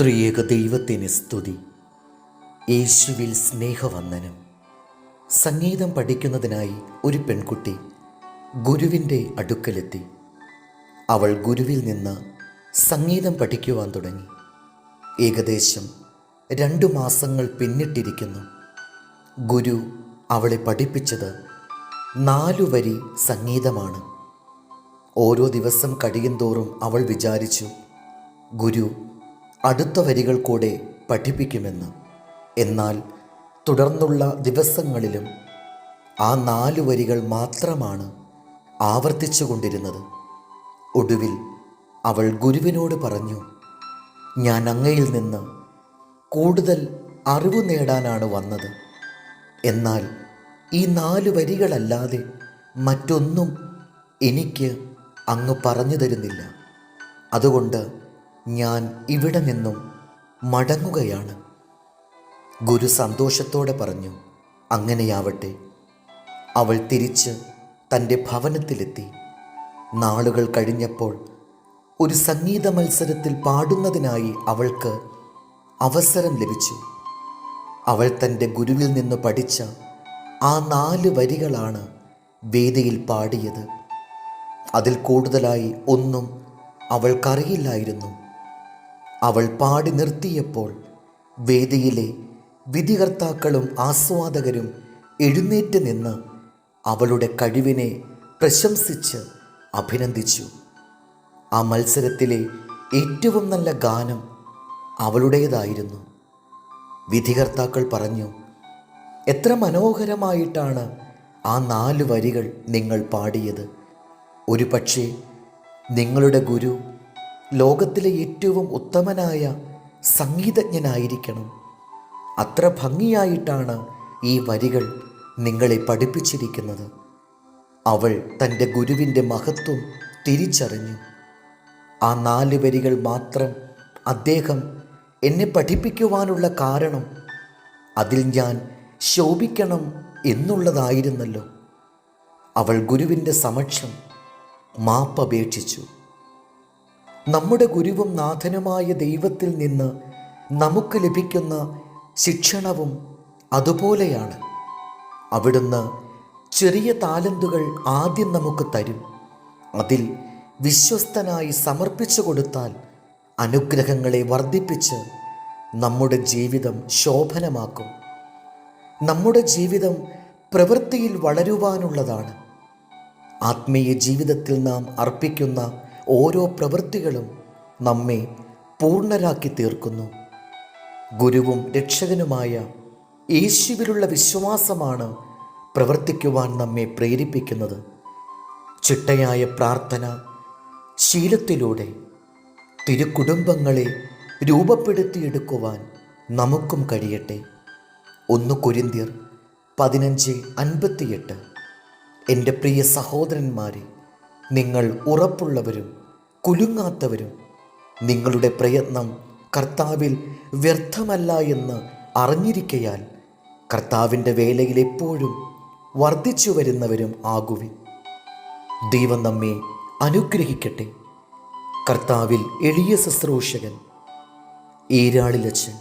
ത്രിയേക ദൈവത്തിന് സ്തുതി. യേശുവിൽ സ്നേഹവന്ദനം. സംഗീതം പഠിക്കുന്നതിനായി ഒരു പെൺകുട്ടി ഗുരുവിന്റെ അടുക്കലെത്തി. അവൾ ഗുരുവിൽ നിന്ന് സംഗീതം പഠിക്കുവാൻ തുടങ്ങി. ഏകദേശം രണ്ടു മാസങ്ങൾ പിന്നിട്ടിരിക്കുന്നു. ഗുരു അവളെ പഠിപ്പിച്ചത് നാലു വരി സംഗീതമാണ്. ഓരോ ദിവസം കഴിയുന്തോറും അവൾ വിചാരിച്ചു ഗുരു അടുത്ത വരികൾ കൂടെ പഠിപ്പിക്കുമെന്ന്. എന്നാൽ തുടർന്നുള്ള ദിവസങ്ങളിലും ആ നാല് വരികൾ മാത്രമാണ് ആവർത്തിച്ചു കൊണ്ടിരുന്നത്. ഒടുവിൽ അവൾ ഗുരുവിനോട് പറഞ്ഞു ഞാൻ അങ്ങയിൽ നിന്ന് കൂടുതൽ അറിവ് നേടാനാണ് വന്നത്. എന്നാൽ ഈ നാല് വരികളല്ലാതെ മറ്റൊന്നും എനിക്ക് അങ്ങ് പറഞ്ഞു തരുന്നില്ല. അതുകൊണ്ട് ഞാൻ ഇവിടെ നിന്നും മടങ്ങുകയാണ്. ഗുരു സന്തോഷത്തോടെ പറഞ്ഞു അങ്ങനെയാവട്ടെ. അവൾ തിരിച്ച് തന്റെ ഭവനത്തിലെത്തി. നാളുകൾ കഴിഞ്ഞപ്പോൾ ഒരു സംഗീത മത്സരത്തിൽ പാടുന്നതിനായി അവൾക്ക് അവസരം ലഭിച്ചു. അവൾ തന്റെ ഗുരുവിൽ നിന്ന് പഠിച്ച ആ നാല് വരികളാണ് വേദിയിൽ പാടിയത്. അതിൽ കൂടുതലായി ഒന്നും അവൾക്കറിയില്ലായിരുന്നു. അവൾ പാടി നിർത്തിയപ്പോൾ വേദിയിലെ വിധികർത്താക്കളും ആസ്വാദകരും എഴുന്നേറ്റ് നിന്ന് അവളുടെ കഴിവിനെ പ്രശംസിച്ച് അഭിനന്ദിച്ചു. ആ മത്സരത്തിലെ ഏറ്റവും നല്ല ഗാനം അവളുടേതായിരുന്നു. വിധികർത്താക്കൾ പറഞ്ഞു എത്ര മനോഹരമായിട്ടാണ് ആ നാല് വരികൾ നിങ്ങൾ പാടിയത്. ഒരു പക്ഷേ നിങ്ങളുടെ ഗുരു ലോകത്തിലെ ഏറ്റവും ഉത്തമനായ സംഗീതജ്ഞനായിരിക്കണം. അത്ര ഭംഗിയായിട്ടാണ് ഈ വരികൾ നിങ്ങളെ പഠിപ്പിച്ചിരിക്കുന്നത്. അവൾ തന്റെ ഗുരുവിന്റെ മഹത്വം തിരിച്ചറിഞ്ഞു. ആ നാല് വരികൾ മാത്രം അദ്ദേഹം എന്നെ പഠിപ്പിക്കുവാനുള്ള കാരണം അതിൽ ഞാൻ ശോഭിക്കണം എന്നുള്ളതായിരുന്നല്ലോ. അവൾ ഗുരുവിന്റെ സമക്ഷം മാപ്പപേക്ഷിച്ചു. നമ്മുടെ ഗുരുവും നാഥനുമായ ദൈവത്തിൽ നിന്ന് നമുക്ക് ലഭിക്കുന്ന ശിക്ഷണവും അതുപോലെയാണ്. അവിടുന്ന് ചെറിയ താലന്തുകൾ ആദ്യം നമുക്ക് തരും. അതിൽ വിശ്വസ്തനായി സമർപ്പിച്ചു കൊടുത്താൽ അനുഗ്രഹങ്ങളെ വർദ്ധിപ്പിച്ച് നമ്മുടെ ജീവിതം ശോഭനമാക്കും. നമ്മുടെ ജീവിതം പ്രവൃത്തിയിൽ വളരുവാനുള്ളതാണ്. ആത്മീയ ജീവിതത്തിൽ നാം അർപ്പിക്കുന്ന ഓരോ പ്രവൃത്തികളും നമ്മെ പൂർണരാക്കി തീർക്കുന്നു. ഗുരുവും രക്ഷകനുമായ യേശുവിലുള്ള വിശ്വാസമാണ് പ്രവർത്തിക്കുവാൻ നമ്മെ പ്രേരിപ്പിക്കുന്നത്. ചിട്ടയായ പ്രാർത്ഥന ശീലത്തിലൂടെ തിരുക്കുടുംബങ്ങളെ രൂപപ്പെടുത്തിയെടുക്കുവാൻ നമുക്കും കഴിയട്ടെ. ഒന്ന് കുരിന്തിർ പതിനഞ്ച് അൻപത്തിയെട്ട്. എന്റെ പ്രിയ സഹോദരന്മാരെ നിങ്ങൾ ഉറപ്പുള്ളവരും കുലുങ്ങാത്തവരും. നിങ്ങളുടെ പ്രയത്നം കർത്താവിൽ വ്യർത്ഥമല്ല എന്ന് അറിഞ്ഞിരിക്കയാൽ കർത്താവിന്റെ വേലയിൽ എപ്പോഴും വർദ്ധിച്ചു വരുന്നവരും ആകുവിൻ. ദൈവം നമ്മെ അനുഗ്രഹിക്കട്ടെ. കർത്താവിൽ എളിയ ശുശ്രൂഷകൻ ഈരാളിലച്ചൻ